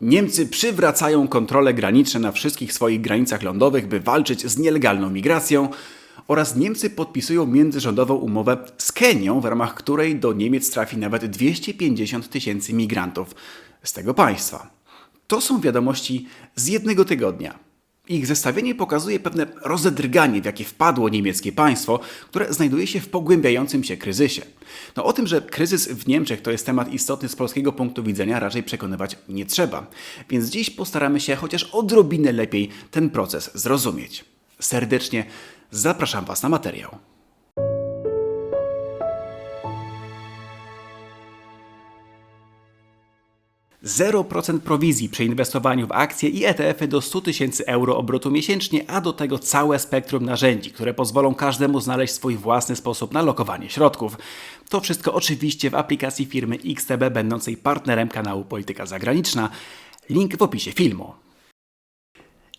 Niemcy przywracają kontrolę graniczne na wszystkich swoich granicach lądowych, by walczyć z nielegalną migracją. Oraz Niemcy podpisują międzyrządową umowę z Kenią, w ramach której do Niemiec trafi nawet 250 tysięcy migrantów z tego państwa. To są wiadomości z jednego tygodnia. Ich zestawienie pokazuje pewne rozedrganie, w jakie wpadło niemieckie państwo, które znajduje się w pogłębiającym się kryzysie. No o tym, że kryzys w Niemczech to jest temat istotny z polskiego punktu widzenia, raczej przekonywać nie trzeba. Więc dziś postaramy się chociaż odrobinę lepiej ten proces zrozumieć. Serdecznie zapraszam Was na materiał. 0% prowizji przy inwestowaniu w akcje i ETF-y do 100 tysięcy euro obrotu miesięcznie, a do tego całe spektrum narzędzi, które pozwolą każdemu znaleźć swój własny sposób na lokowanie środków. To wszystko oczywiście w aplikacji firmy XTB, będącej partnerem kanału Polityka Zagraniczna. Link w opisie filmu.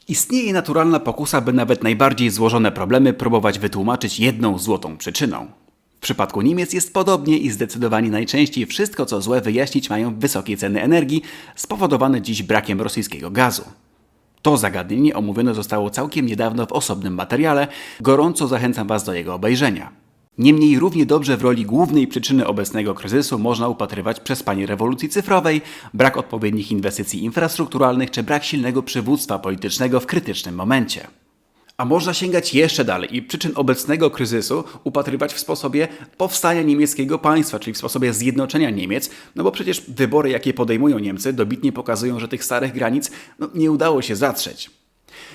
Istnieje naturalna pokusa, by nawet najbardziej złożone problemy próbować wytłumaczyć jedną złotą przyczyną. W przypadku Niemiec jest podobnie i zdecydowanie najczęściej wszystko co złe wyjaśnić mają wysokie ceny energii, spowodowane dziś brakiem rosyjskiego gazu. To zagadnienie omówione zostało całkiem niedawno w osobnym materiale, gorąco zachęcam Was do jego obejrzenia. Niemniej równie dobrze w roli głównej przyczyny obecnego kryzysu można upatrywać przespanie rewolucji cyfrowej, brak odpowiednich inwestycji infrastrukturalnych czy brak silnego przywództwa politycznego w krytycznym momencie. A można sięgać jeszcze dalej i przyczyn obecnego kryzysu upatrywać w sposobie powstania niemieckiego państwa, czyli w sposobie zjednoczenia Niemiec, no bo przecież wybory, jakie podejmują Niemcy, dobitnie pokazują, że tych starych granic no, nie udało się zatrzeć.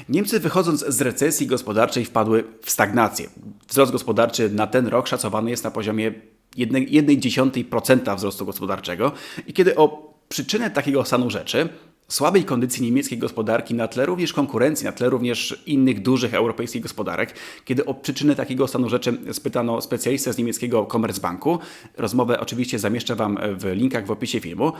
Niemcy wychodząc z recesji gospodarczej wpadły w stagnację. Wzrost gospodarczy na ten rok szacowany jest na poziomie 1,1% wzrostu gospodarczego i kiedy o przyczynę takiego stanu rzeczy słabej kondycji niemieckiej gospodarki na tle również konkurencji, na tle również innych dużych europejskich gospodarek, kiedy o przyczynę takiego stanu rzeczy spytano specjalistę z niemieckiego Commerzbanku, rozmowę oczywiście zamieszczę Wam w linkach w opisie filmu,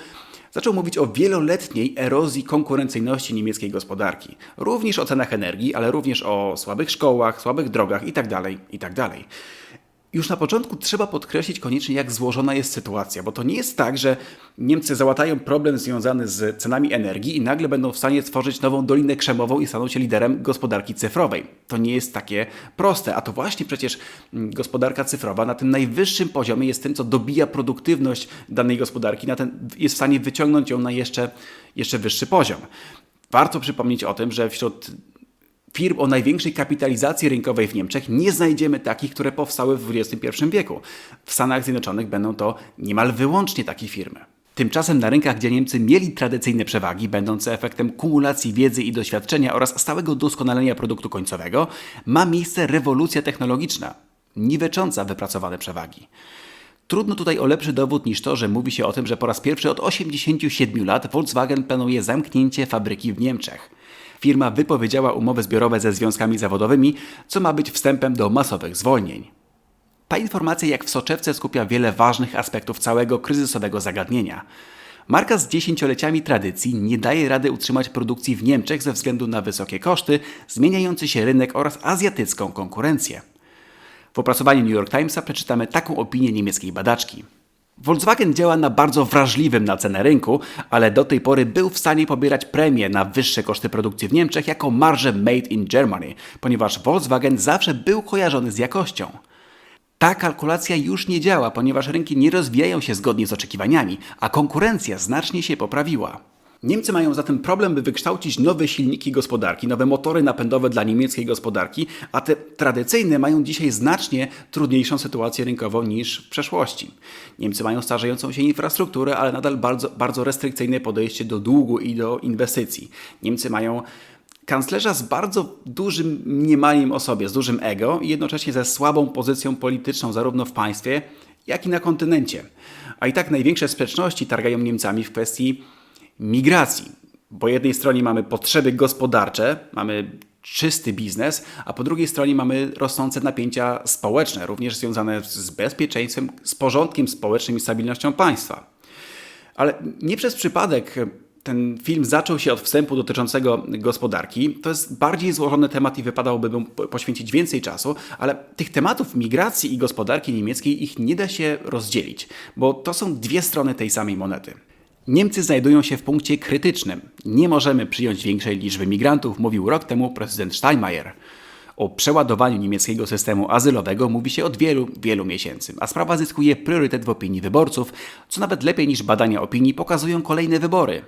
zaczął mówić o wieloletniej erozji konkurencyjności niemieckiej gospodarki. Również o cenach energii, ale również o słabych szkołach, słabych drogach itd. itd. Już na początku trzeba podkreślić koniecznie, jak złożona jest sytuacja, bo to nie jest tak, że Niemcy załatają problem związany z cenami energii i nagle będą w stanie stworzyć nową Dolinę Krzemową i staną się liderem gospodarki cyfrowej. To nie jest takie proste, a to właśnie przecież mm, gospodarka cyfrowa na tym najwyższym poziomie jest tym, co dobija produktywność danej gospodarki, na ten, jest w stanie wyciągnąć ją na jeszcze, jeszcze wyższy poziom. Warto przypomnieć o tym, że wśród firm o największej kapitalizacji rynkowej w Niemczech nie znajdziemy takich, które powstały w XXI wieku. W Stanach Zjednoczonych będą to niemal wyłącznie takie firmy. Tymczasem na rynkach, gdzie Niemcy mieli tradycyjne przewagi, będące efektem kumulacji wiedzy i doświadczenia oraz stałego doskonalenia produktu końcowego, ma miejsce rewolucja technologiczna, niwecząca wypracowane przewagi. Trudno tutaj o lepszy dowód niż to, że mówi się o tym, że po raz pierwszy od 87 lat Volkswagen planuje zamknięcie fabryki w Niemczech firma wypowiedziała umowy zbiorowe ze związkami zawodowymi, co ma być wstępem do masowych zwolnień. Ta informacja jak w soczewce skupia wiele ważnych aspektów całego kryzysowego zagadnienia. Marka z dziesięcioleciami tradycji nie daje rady utrzymać produkcji w Niemczech ze względu na wysokie koszty, zmieniający się rynek oraz azjatycką konkurencję. W opracowaniu New York Timesa przeczytamy taką opinię niemieckiej badaczki. Volkswagen działa na bardzo wrażliwym na cenę rynku, ale do tej pory był w stanie pobierać premię na wyższe koszty produkcji w Niemczech jako marżę made in Germany, ponieważ Volkswagen zawsze był kojarzony z jakością. Ta kalkulacja już nie działa, ponieważ rynki nie rozwijają się zgodnie z oczekiwaniami, a konkurencja znacznie się poprawiła. Niemcy mają zatem problem, by wykształcić nowe silniki gospodarki, nowe motory napędowe dla niemieckiej gospodarki, a te tradycyjne mają dzisiaj znacznie trudniejszą sytuację rynkową niż w przeszłości. Niemcy mają starzejącą się infrastrukturę, ale nadal bardzo, bardzo restrykcyjne podejście do długu i do inwestycji. Niemcy mają kanclerza z bardzo dużym mniemaniem o sobie, z dużym ego i jednocześnie ze słabą pozycją polityczną zarówno w państwie, jak i na kontynencie. A i tak największe sprzeczności targają Niemcami w kwestii migracji. Po jednej stronie mamy potrzeby gospodarcze, mamy czysty biznes, a po drugiej stronie mamy rosnące napięcia społeczne, również związane z bezpieczeństwem, z porządkiem społecznym i stabilnością państwa. Ale nie przez przypadek ten film zaczął się od wstępu dotyczącego gospodarki. To jest bardziej złożony temat i wypadałoby mu poświęcić więcej czasu, ale tych tematów migracji i gospodarki niemieckiej ich nie da się rozdzielić, bo to są dwie strony tej samej monety. Niemcy znajdują się w punkcie krytycznym. Nie możemy przyjąć większej liczby migrantów, mówił rok temu prezydent Steinmeier. O przeładowaniu niemieckiego systemu azylowego mówi się od wielu, wielu miesięcy, a sprawa zyskuje priorytet w opinii wyborców, co nawet lepiej niż badania opinii pokazują kolejne wybory.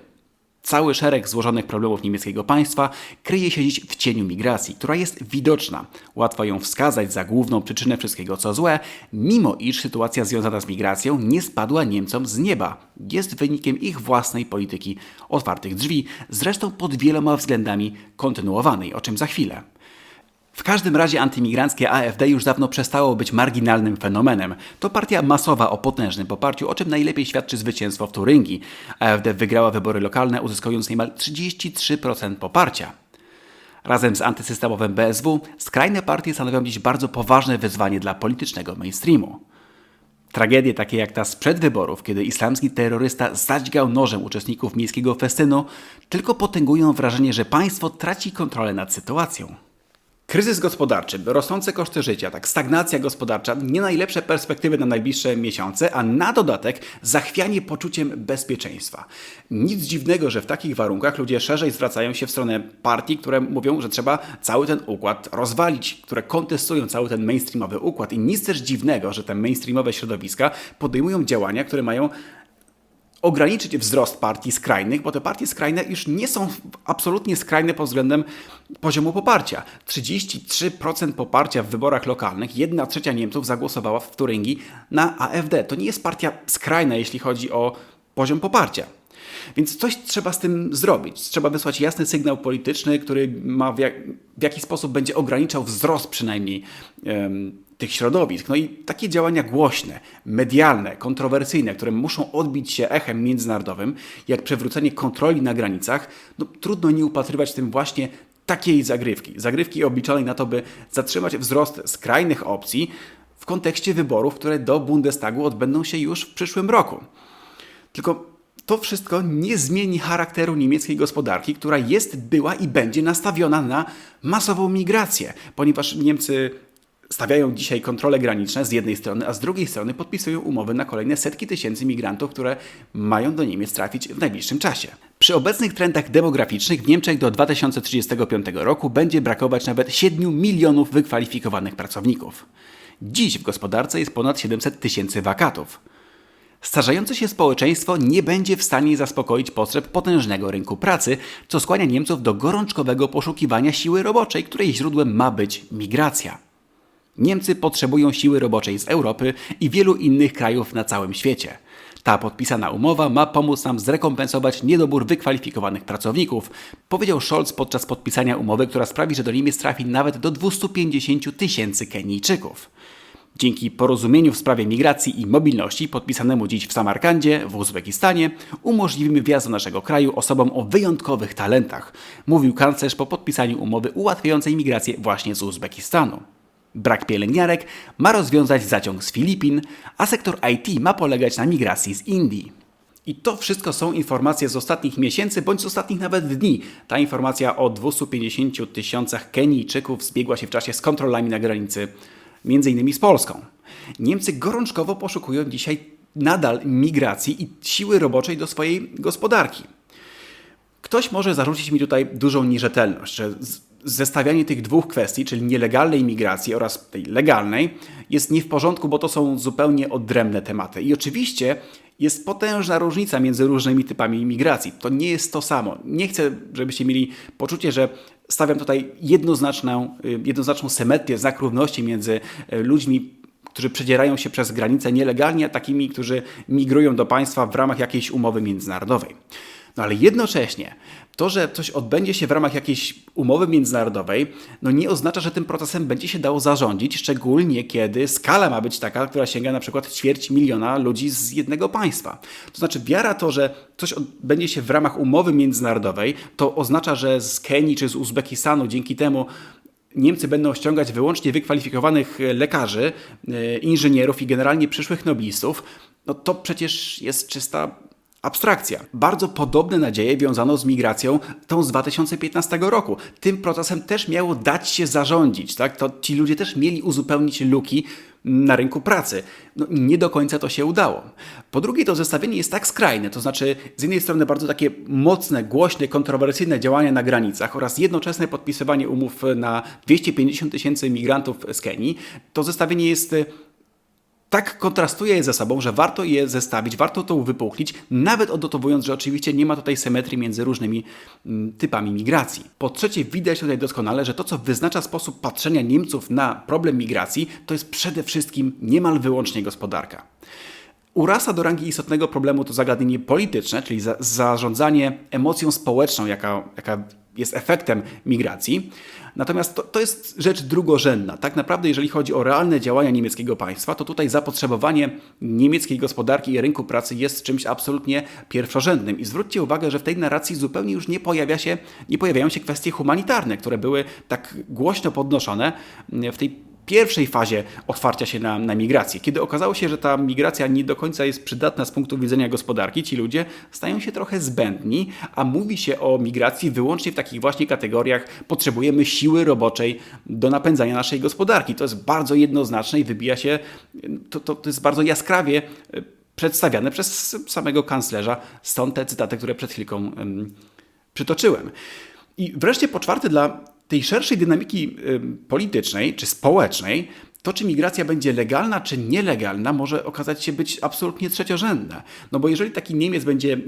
Cały szereg złożonych problemów niemieckiego państwa kryje się dziś w cieniu migracji, która jest widoczna. Łatwo ją wskazać za główną przyczynę wszystkiego co złe, mimo iż sytuacja związana z migracją nie spadła Niemcom z nieba. Jest wynikiem ich własnej polityki otwartych drzwi, zresztą pod wieloma względami kontynuowanej, o czym za chwilę. W każdym razie antymigranckie AfD już dawno przestało być marginalnym fenomenem. To partia masowa o potężnym poparciu, o czym najlepiej świadczy zwycięstwo w Turyngii. AfD wygrała wybory lokalne, uzyskując niemal 33% poparcia. Razem z antysystemowym BSW skrajne partie stanowią dziś bardzo poważne wyzwanie dla politycznego mainstreamu. Tragedie takie jak ta sprzed wyborów, kiedy islamski terrorysta zadźgał nożem uczestników miejskiego festynu, tylko potęgują wrażenie, że państwo traci kontrolę nad sytuacją. Kryzys gospodarczy, rosnące koszty życia, tak stagnacja gospodarcza, nie najlepsze perspektywy na najbliższe miesiące, a na dodatek zachwianie poczuciem bezpieczeństwa. Nic dziwnego, że w takich warunkach ludzie szerzej zwracają się w stronę partii, które mówią, że trzeba cały ten układ rozwalić, które kontestują cały ten mainstreamowy układ. I nic też dziwnego, że te mainstreamowe środowiska podejmują działania, które mają ograniczyć wzrost partii skrajnych, bo te partie skrajne już nie są absolutnie skrajne pod względem poziomu poparcia. 33% poparcia w wyborach lokalnych, 1 trzecia Niemców zagłosowała w Turyngii na AfD. To nie jest partia skrajna, jeśli chodzi o poziom poparcia. Więc coś trzeba z tym zrobić. Trzeba wysłać jasny sygnał polityczny, który ma w, jak, w jakiś sposób będzie ograniczał wzrost przynajmniej um, tych środowisk. No i takie działania głośne, medialne, kontrowersyjne, które muszą odbić się echem międzynarodowym, jak przywrócenie kontroli na granicach, no trudno nie upatrywać w tym właśnie takiej zagrywki. Zagrywki obliczonej na to, by zatrzymać wzrost skrajnych opcji w kontekście wyborów, które do Bundestagu odbędą się już w przyszłym roku. Tylko to wszystko nie zmieni charakteru niemieckiej gospodarki, która jest, była i będzie nastawiona na masową migrację, ponieważ Niemcy stawiają dzisiaj kontrole graniczne z jednej strony, a z drugiej strony podpisują umowy na kolejne setki tysięcy migrantów, które mają do Niemiec trafić w najbliższym czasie. Przy obecnych trendach demograficznych w Niemczech do 2035 roku będzie brakować nawet 7 milionów wykwalifikowanych pracowników. Dziś w gospodarce jest ponad 700 tysięcy wakatów. Starzejące się społeczeństwo nie będzie w stanie zaspokoić potrzeb potężnego rynku pracy, co skłania Niemców do gorączkowego poszukiwania siły roboczej, której źródłem ma być migracja. Niemcy potrzebują siły roboczej z Europy i wielu innych krajów na całym świecie. Ta podpisana umowa ma pomóc nam zrekompensować niedobór wykwalifikowanych pracowników, powiedział Scholz podczas podpisania umowy, która sprawi, że do Niemiec trafi nawet do 250 tysięcy Kenijczyków. Dzięki porozumieniu w sprawie migracji i mobilności podpisanemu dziś w Samarkandzie w Uzbekistanie umożliwimy wjazd do naszego kraju osobom o wyjątkowych talentach, mówił kanclerz po podpisaniu umowy ułatwiającej migrację właśnie z Uzbekistanu. Brak pielęgniarek ma rozwiązać zaciąg z Filipin, a sektor IT ma polegać na migracji z Indii. I to wszystko są informacje z ostatnich miesięcy bądź z ostatnich nawet dni. Ta informacja o 250 tysiącach Kenijczyków zbiegła się w czasie z kontrolami na granicy, między innymi z Polską. Niemcy gorączkowo poszukują dzisiaj nadal migracji i siły roboczej do swojej gospodarki. Ktoś może zarzucić mi tutaj dużą nierzetelność, że zestawianie tych dwóch kwestii, czyli nielegalnej imigracji oraz tej legalnej, jest nie w porządku, bo to są zupełnie odrębne tematy. I oczywiście jest potężna różnica między różnymi typami imigracji. To nie jest to samo. Nie chcę, żebyście mieli poczucie, że stawiam tutaj jednoznaczną, y, jednoznaczną symetrię, znak równości między y, ludźmi, którzy przedzierają się przez granicę nielegalnie, a takimi, którzy migrują do państwa w ramach jakiejś umowy międzynarodowej. No ale jednocześnie to, że coś odbędzie się w ramach jakiejś umowy międzynarodowej, no nie oznacza, że tym procesem będzie się dało zarządzić, szczególnie kiedy skala ma być taka, która sięga na przykład ćwierć miliona ludzi z jednego państwa. To znaczy wiara to, że coś odbędzie się w ramach umowy międzynarodowej, to oznacza, że z Kenii czy z Uzbekistanu dzięki temu Niemcy będą ściągać wyłącznie wykwalifikowanych lekarzy, e, inżynierów i generalnie przyszłych noblistów, no to przecież jest czysta abstrakcja. Bardzo podobne nadzieje wiązano z migracją tą z 2015 roku. Tym procesem też miało dać się zarządzić, tak? To ci ludzie też mieli uzupełnić luki na rynku pracy. No, nie do końca to się udało. Po drugie, to zestawienie jest tak skrajne, to znaczy z jednej strony bardzo takie mocne, głośne, kontrowersyjne działania na granicach oraz jednoczesne podpisywanie umów na 250 tysięcy migrantów z Kenii. To zestawienie jest tak kontrastuje je ze sobą, że warto je zestawić, warto to uwypuklić, nawet odnotowując, że oczywiście nie ma tutaj symetrii między różnymi mm, typami migracji. Po trzecie, widać tutaj doskonale, że to, co wyznacza sposób patrzenia Niemców na problem migracji, to jest przede wszystkim niemal wyłącznie gospodarka. Urasa do rangi istotnego problemu to zagadnienie polityczne, czyli za zarządzanie emocją społeczną, jaka, jaka jest efektem migracji. Natomiast to, to jest rzecz drugorzędna. Tak naprawdę, jeżeli chodzi o realne działania niemieckiego państwa, to tutaj zapotrzebowanie niemieckiej gospodarki i rynku pracy jest czymś absolutnie pierwszorzędnym. I zwróćcie uwagę, że w tej narracji zupełnie już nie, pojawia się, nie pojawiają się kwestie humanitarne, które były tak głośno podnoszone w tej pierwszej fazie otwarcia się na, na migrację. Kiedy okazało się, że ta migracja nie do końca jest przydatna z punktu widzenia gospodarki, ci ludzie stają się trochę zbędni, a mówi się o migracji wyłącznie w takich właśnie kategoriach potrzebujemy siły roboczej do napędzania naszej gospodarki. To jest bardzo jednoznaczne i wybija się, to, to, to jest bardzo jaskrawie e, przedstawiane przez samego kanclerza. Stąd te cytaty, które przed chwilką um, przytoczyłem. I wreszcie po czwarte, dla tej szerszej dynamiki politycznej czy społecznej, to czy migracja będzie legalna czy nielegalna może okazać się być absolutnie trzeciorzędne. No bo jeżeli taki Niemiec będzie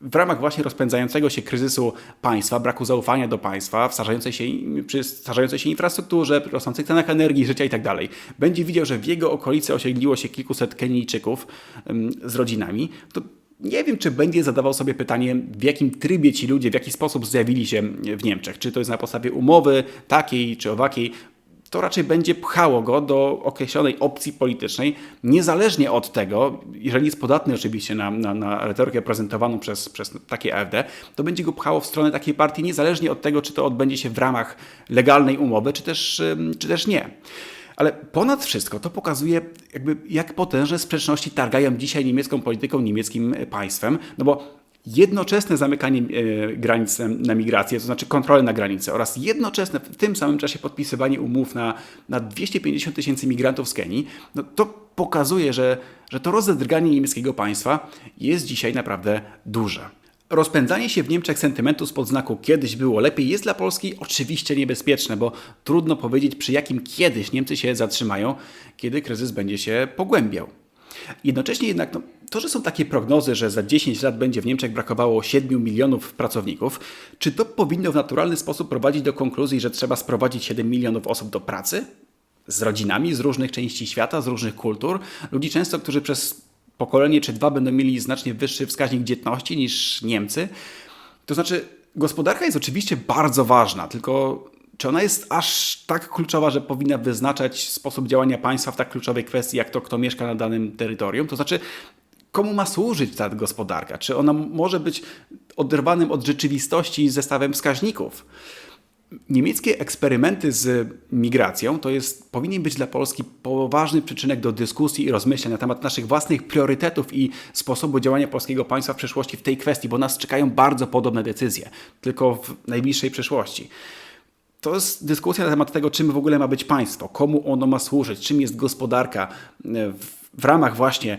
w ramach właśnie rozpędzającego się kryzysu państwa, braku zaufania do państwa, w się, przy starzejącej się infrastrukturze, rosnących cenach energii, życia itd., tak będzie widział, że w jego okolicy osiedliło się kilkuset Kenijczyków z rodzinami, to nie wiem, czy będzie zadawał sobie pytanie, w jakim trybie ci ludzie, w jaki sposób zjawili się w Niemczech. Czy to jest na podstawie umowy takiej czy owakiej. To raczej będzie pchało go do określonej opcji politycznej, niezależnie od tego, jeżeli jest podatny oczywiście na, na, na retorykę prezentowaną przez, przez takie AfD, to będzie go pchało w stronę takiej partii, niezależnie od tego, czy to odbędzie się w ramach legalnej umowy, czy też, czy też nie. Ale ponad wszystko to pokazuje, jakby jak potężne sprzeczności targają dzisiaj niemiecką polityką, niemieckim państwem, no bo jednoczesne zamykanie e, granic na migrację, to znaczy kontrolę na granicy oraz jednoczesne w tym samym czasie podpisywanie umów na, na 250 tysięcy migrantów z Kenii, no to pokazuje, że, że to rozedrganie niemieckiego państwa jest dzisiaj naprawdę duże. Rozpędzanie się w Niemczech sentymentu spod znaku kiedyś było lepiej jest dla Polski oczywiście niebezpieczne, bo trudno powiedzieć przy jakim kiedyś Niemcy się zatrzymają, kiedy kryzys będzie się pogłębiał. Jednocześnie jednak no, to, że są takie prognozy, że za 10 lat będzie w Niemczech brakowało 7 milionów pracowników, czy to powinno w naturalny sposób prowadzić do konkluzji, że trzeba sprowadzić 7 milionów osób do pracy? Z rodzinami z różnych części świata, z różnych kultur, ludzi często, którzy przez pokolenie czy dwa będą mieli znacznie wyższy wskaźnik dzietności niż Niemcy. To znaczy, gospodarka jest oczywiście bardzo ważna, tylko czy ona jest aż tak kluczowa, że powinna wyznaczać sposób działania państwa w tak kluczowej kwestii, jak to, kto mieszka na danym terytorium? To znaczy, komu ma służyć ta gospodarka? Czy ona może być oderwanym od rzeczywistości zestawem wskaźników? Niemieckie eksperymenty z migracją to jest, powinien być dla Polski poważny przyczynek do dyskusji i rozmyśleń na temat naszych własnych priorytetów i sposobu działania polskiego państwa w przyszłości w tej kwestii, bo nas czekają bardzo podobne decyzje, tylko w najbliższej przyszłości. To jest dyskusja na temat tego, czym w ogóle ma być państwo, komu ono ma służyć, czym jest gospodarka w, w ramach właśnie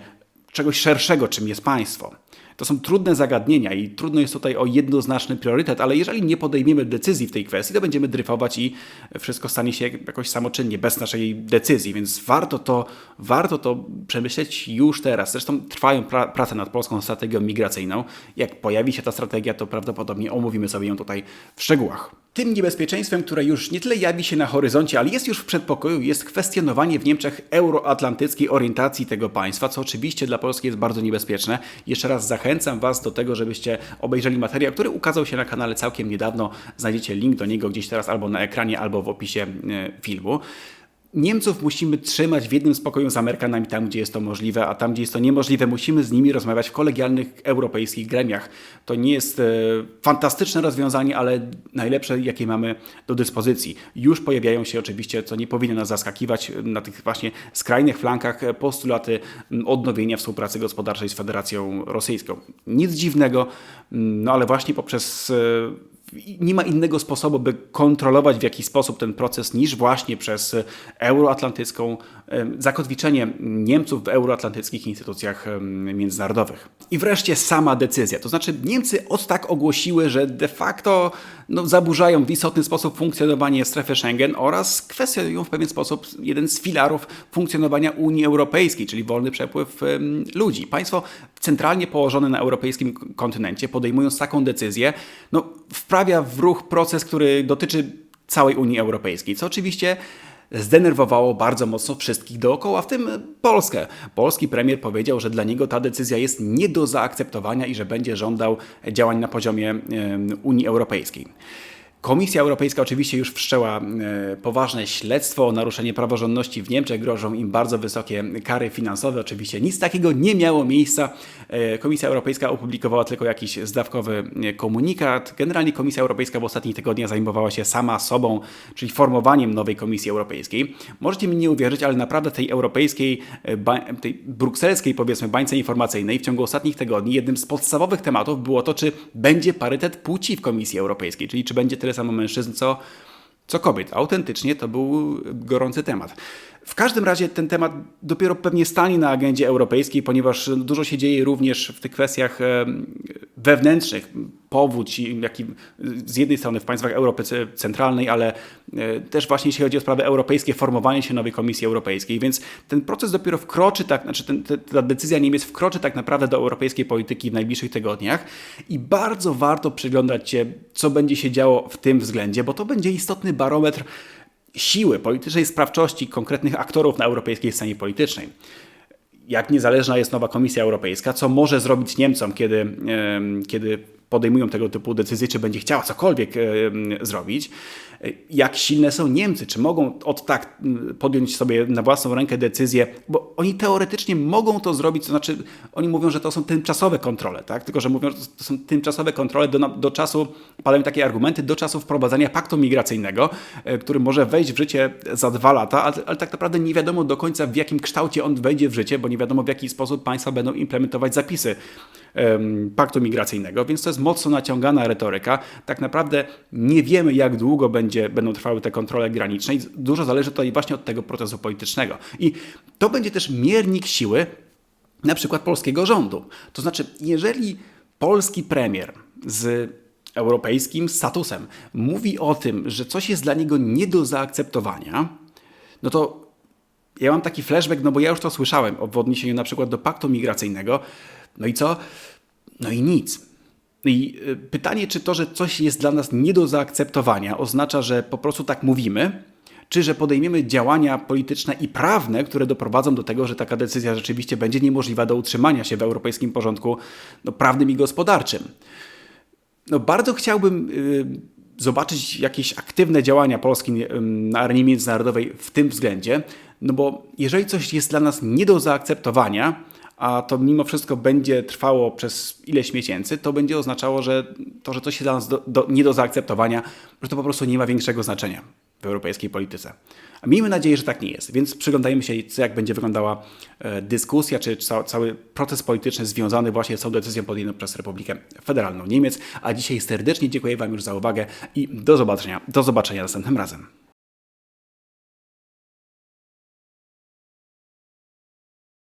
czegoś szerszego, czym jest państwo. To są trudne zagadnienia i trudno jest tutaj o jednoznaczny priorytet, ale jeżeli nie podejmiemy decyzji w tej kwestii, to będziemy dryfować i wszystko stanie się jakoś samoczynnie, bez naszej decyzji, więc warto to, warto to przemyśleć już teraz. Zresztą trwają pra prace nad polską strategią migracyjną. Jak pojawi się ta strategia, to prawdopodobnie omówimy sobie ją tutaj w szczegółach. Tym niebezpieczeństwem, które już nie tyle jawi się na horyzoncie, ale jest już w przedpokoju, jest kwestionowanie w Niemczech euroatlantyckiej orientacji tego państwa, co oczywiście dla Polski jest bardzo niebezpieczne. Jeszcze raz zachęcam Was do tego, żebyście obejrzeli materiał, który ukazał się na kanale całkiem niedawno. Znajdziecie link do niego gdzieś teraz albo na ekranie, albo w opisie e, filmu. Niemców musimy trzymać w jednym spokoju z Amerykanami tam, gdzie jest to możliwe, a tam, gdzie jest to niemożliwe, musimy z nimi rozmawiać w kolegialnych europejskich gremiach. To nie jest e, fantastyczne rozwiązanie, ale najlepsze, jakie mamy do dyspozycji. Już pojawiają się oczywiście, co nie powinno nas zaskakiwać, na tych właśnie skrajnych flankach postulaty odnowienia współpracy gospodarczej z Federacją Rosyjską. Nic dziwnego, no ale właśnie poprzez e, nie ma innego sposobu, by kontrolować w jakiś sposób ten proces niż właśnie przez euroatlantycką zakotwiczenie Niemców w euroatlantyckich instytucjach międzynarodowych. I wreszcie sama decyzja. To znaczy Niemcy od tak ogłosiły, że de facto no, zaburzają w istotny sposób funkcjonowanie strefy Schengen oraz kwestionują w pewien sposób jeden z filarów funkcjonowania Unii Europejskiej, czyli wolny przepływ ludzi. Państwo centralnie położone na europejskim kontynencie, podejmując taką decyzję, no, wprawia w ruch proces, który dotyczy całej Unii Europejskiej, co oczywiście zdenerwowało bardzo mocno wszystkich dookoła, w tym Polskę. Polski premier powiedział, że dla niego ta decyzja jest nie do zaakceptowania i że będzie żądał działań na poziomie Unii Europejskiej. Komisja Europejska oczywiście już wszczęła e, poważne śledztwo o naruszenie praworządności w Niemczech. Grożą im bardzo wysokie kary finansowe. Oczywiście nic takiego nie miało miejsca. E, Komisja Europejska opublikowała tylko jakiś zdawkowy e, komunikat. Generalnie Komisja Europejska w ostatnich tygodniach zajmowała się sama sobą, czyli formowaniem nowej Komisji Europejskiej. Możecie mi nie uwierzyć, ale naprawdę tej europejskiej, tej brukselskiej powiedzmy bańce informacyjnej w ciągu ostatnich tygodni jednym z podstawowych tematów było to, czy będzie parytet płci w Komisji Europejskiej, czyli czy będzie tyle samo mężczyzn, co, co kobiet. Autentycznie to był gorący temat. W każdym razie ten temat dopiero pewnie stanie na agendzie europejskiej, ponieważ dużo się dzieje również w tych kwestiach wewnętrznych, powódź, jak i z jednej strony w państwach Europy Centralnej, ale e, też właśnie jeśli chodzi o sprawy europejskie, formowanie się nowej Komisji Europejskiej, więc ten proces dopiero wkroczy, tak, znaczy ten, ta decyzja Niemiec wkroczy tak naprawdę do europejskiej polityki w najbliższych tygodniach i bardzo warto przyglądać się, co będzie się działo w tym względzie, bo to będzie istotny barometr siły politycznej sprawczości konkretnych aktorów na europejskiej scenie politycznej. Jak niezależna jest nowa Komisja Europejska, co może zrobić Niemcom, kiedy, kiedy podejmują tego typu decyzje, czy będzie chciała cokolwiek zrobić. Jak silne są Niemcy, czy mogą od tak podjąć sobie na własną rękę decyzję, bo oni teoretycznie mogą to zrobić, to znaczy oni mówią, że to są tymczasowe kontrole, tak? tylko że mówią, że to są tymczasowe kontrole do, do czasu, padają takie argumenty, do czasu wprowadzenia paktu migracyjnego, e, który może wejść w życie za dwa lata, ale, ale tak naprawdę nie wiadomo do końca w jakim kształcie on wejdzie w życie, bo nie wiadomo w jaki sposób państwa będą implementować zapisy paktu migracyjnego, więc to jest mocno naciągana retoryka. Tak naprawdę nie wiemy, jak długo będzie, będą trwały te kontrole graniczne i dużo zależy tutaj właśnie od tego procesu politycznego. I to będzie też miernik siły na przykład polskiego rządu. To znaczy, jeżeli polski premier z europejskim statusem mówi o tym, że coś jest dla niego nie do zaakceptowania, no to ja mam taki flashback, no bo ja już to słyszałem w odniesieniu na przykład do paktu migracyjnego. No i co? No i nic. I y, pytanie, czy to, że coś jest dla nas nie do zaakceptowania, oznacza, że po prostu tak mówimy, czy że podejmiemy działania polityczne i prawne, które doprowadzą do tego, że taka decyzja rzeczywiście będzie niemożliwa do utrzymania się w europejskim porządku no, prawnym i gospodarczym. No, bardzo chciałbym y, zobaczyć jakieś aktywne działania Polski y, na arenie międzynarodowej w tym względzie, no bo jeżeli coś jest dla nas nie do zaakceptowania, a to mimo wszystko będzie trwało przez ileś miesięcy, to będzie oznaczało, że to, że coś jest dla nas do, do, nie do zaakceptowania, że to po prostu nie ma większego znaczenia w europejskiej polityce. A miejmy nadzieję, że tak nie jest, więc przyglądajmy się, jak będzie wyglądała e, dyskusja, czy ca, cały proces polityczny związany właśnie z tą decyzją podjętą przez Republikę Federalną Niemiec. A dzisiaj serdecznie dziękuję Wam już za uwagę i do zobaczenia, do zobaczenia następnym razem.